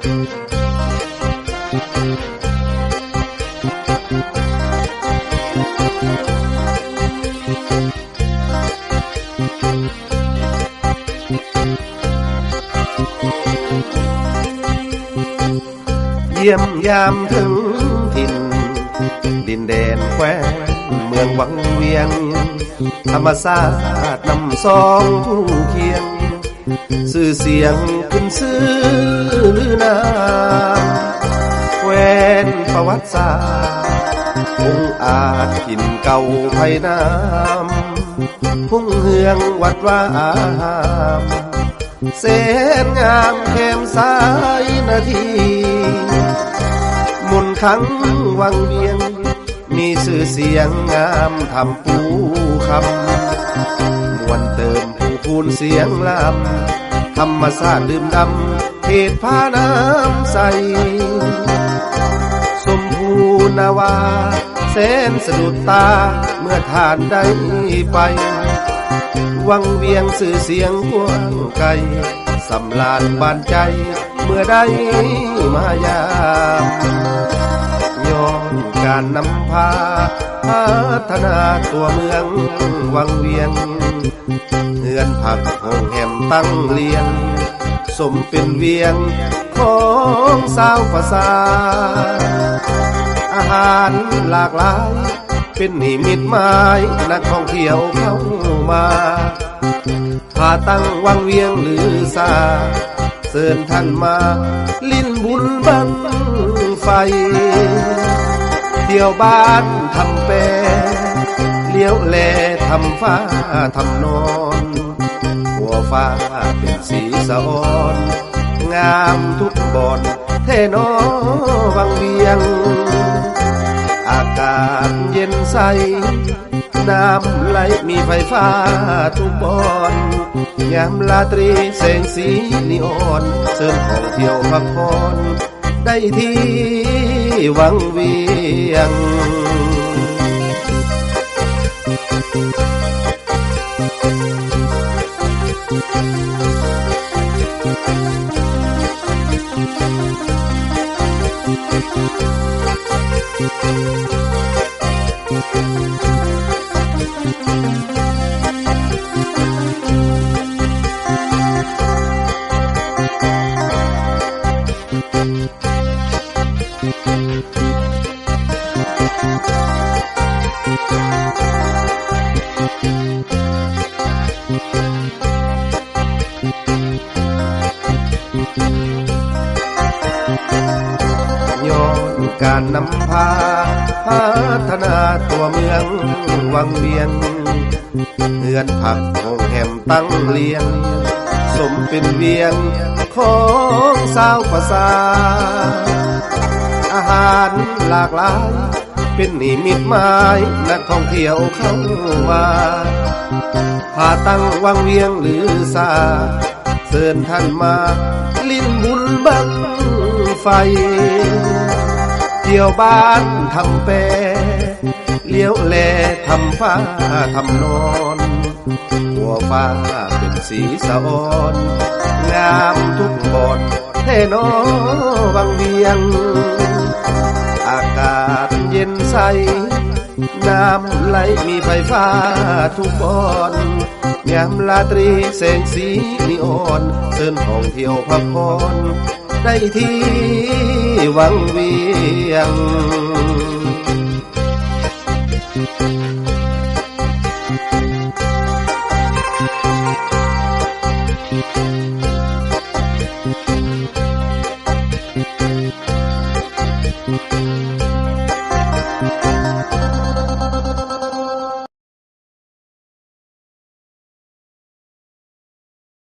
เยี่ยมยามถึงถิ่น ดินแดนแคว้นเมืองวังเวียง ธรรมศาสตร์นำสองผู้เคียง สื่อเสียงขึ้นซื้อ แควนประวัติศาสตร์คงอาจกินเก่าไทยน้ำพุ่งเฮืองวัดว่าอามเสนงามแคมสายนาทีมุนต์ครั้งวังเวียง มีสื่อเสียงงามทำปูคำมวนเติมผู้พูนเสียงลำธรรมศาสตร์ดื่มดำ เหตุพาน้ำใส สมภูนาวาแสนสะดุดตาเมื่อทานได้ไป วังเวียงสื่อเสียงกว้างไกลสำลานบานใจเมื่อได้มายามย้อนการนำพาพัฒนาตัวเมืองวังเวียงเฮือนผักห้องแหมตั้งเลียง สมเป็นเวียงของสาวภาษา อาหารหลากหลาย เป็นนิมิตหมายนักท่องเที่ยวเข้ามาพาตั้งวังเวียงหรือซาเสิญท่านมา ลิ้นบุญบังไฟ เที่ยวบ้านทำแปรเลี้ยวแลทำฟ้าทำนอน ฟ้าเป็นสีสะออน งามทุกบอนเทนอวังเวียง อากาศเย็นใส น้ำไหลมีไฟฟ้าทุกบอนยามลาตรีแสงสีนีออนเสริมของเที่ยวพักผ่อนได้ที่วังเวียงย้อ การนำพา พัฒนาตัวเมืองวังเวียงเฮือนผักห้องแหมตั้งเลียง สมเป็นเวียงของสาวภาษาอาหารหลากหลาย เป็นนิมิตหมายนักท่องเที่ยวเข้ามาพาตั้งวังเวียงหรือซาเชิญท่านมา ลิ้นบุญบังไฟ ที่ยวบ้านทำแปเลี้ยวแลทำฟ้าทำนอนหัวฟ้าเป็นสีสะออนงามทุกบอนเทนอวังเวียง อากาศเย็นใส น้ำไหลมีไฟฟ้าทุกบอนยามลาตรีแสงสีนีออนเชิญท่องเที่ยวพักผ่อนได้ที่ วังเวียง